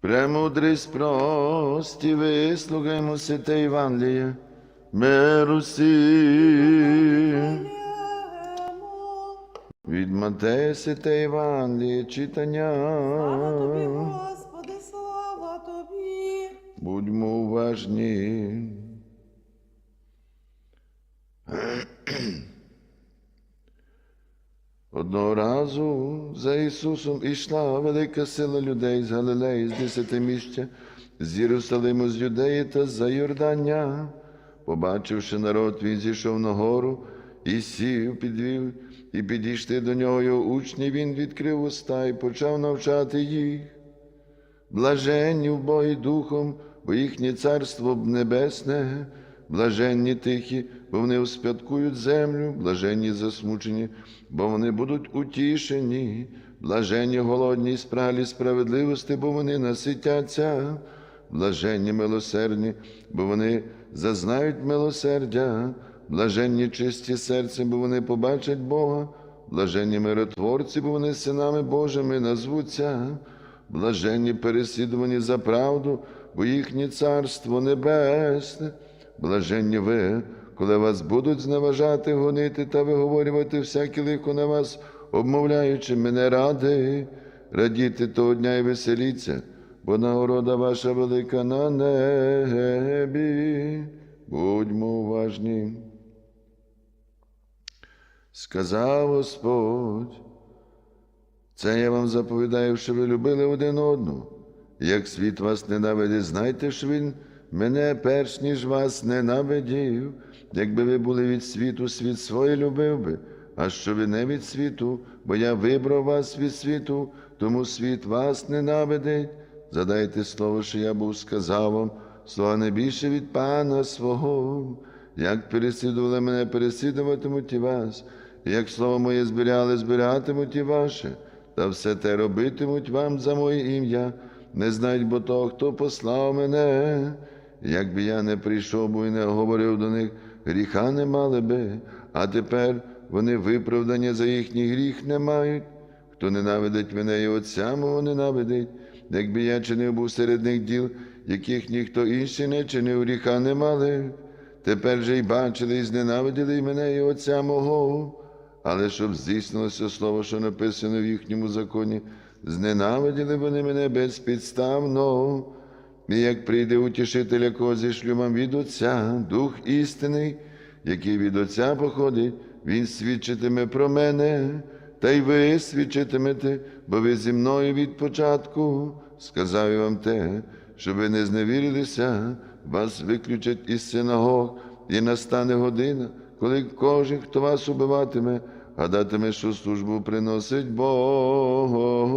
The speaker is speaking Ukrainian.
Премудрість прості, вислухаймо те Євангеліє, миру всім. Від Матея те Євангеліє читання. Слава тобі, Господи, слава тобі. Будьмо уважні. Одного разу за Ісусом ішла велика сила людей з Галилеї, з десятиміща, з Єрусалиму, з Юдеї та з-за Йордання. Побачивши народ, він зійшов на гору і сів, підвів, і підійшли до нього його учні, він відкрив уста і почав навчати їх. Блаженні в Богі Духом, бо їхнє царство небесне, блаженні тихі, бо вони успядкують землю, блаженні засмучені, бо вони будуть утішені, блаженні голодні і спралі справедливості, бо вони наситяться, блаженні милосердні, бо вони зазнають милосердя, блаженні чисті серцем, бо вони побачать Бога, блаженні миротворці, бо вони синами Божими назвуться. Блаженні переслідувані за правду, бо їхнє царство небесне. Блаженні ви, коли вас будуть зневажати, гонити та виговорювати всяке лихо на вас, обмовляючи мене ради, радіти того дня і веселіться, бо нагорода ваша велика на небі. Будьмо уважні. Сказав Господь. Це я вам заповідаю, що ви любили один одного. Як світ вас ненавидить, знайте, що він мене перш ніж вас ненавидів. Якби ви були від світу, світ своє любив би, а що ви не від світу, бо я вибрав вас від світу, тому світ вас ненавидить. Задайте слово, що я був сказав вам, слова не більше від Пана свого. Як переслідували мене, переслідуватимуть і вас, і як слово моє збирали, збиратимуть і ваше та все те робитимуть вам за моє ім'я, не знають бо того, хто послав мене. Якби я не прийшов бо і не говорив до них, гріха не мали би, а тепер вони виправдання за їхній гріх не мають. Хто ненавидить мене і Отця мого ненавидить, якби я чинив був серед них діл, яких ніхто інший не чинив, гріха не мали. Тепер же й бачили, і зненавиділи й мене і Отця мого. Але щоб здійснилося слово, що написано в їхньому законі, зненавиділи вони мене безпідставно. І як прийде утішитель, якого зішлю вам від Отця, Дух істинний, який від Отця походить, Він свідчитиме про мене, та й ви свідчитимете, бо ви зі мною від початку. Сказав я вам те, що ви не зневірилися, вас виключать із синагог, і настане година, коли кожен, хто вас убиватиме, гадатиме, що службу приносить Богові.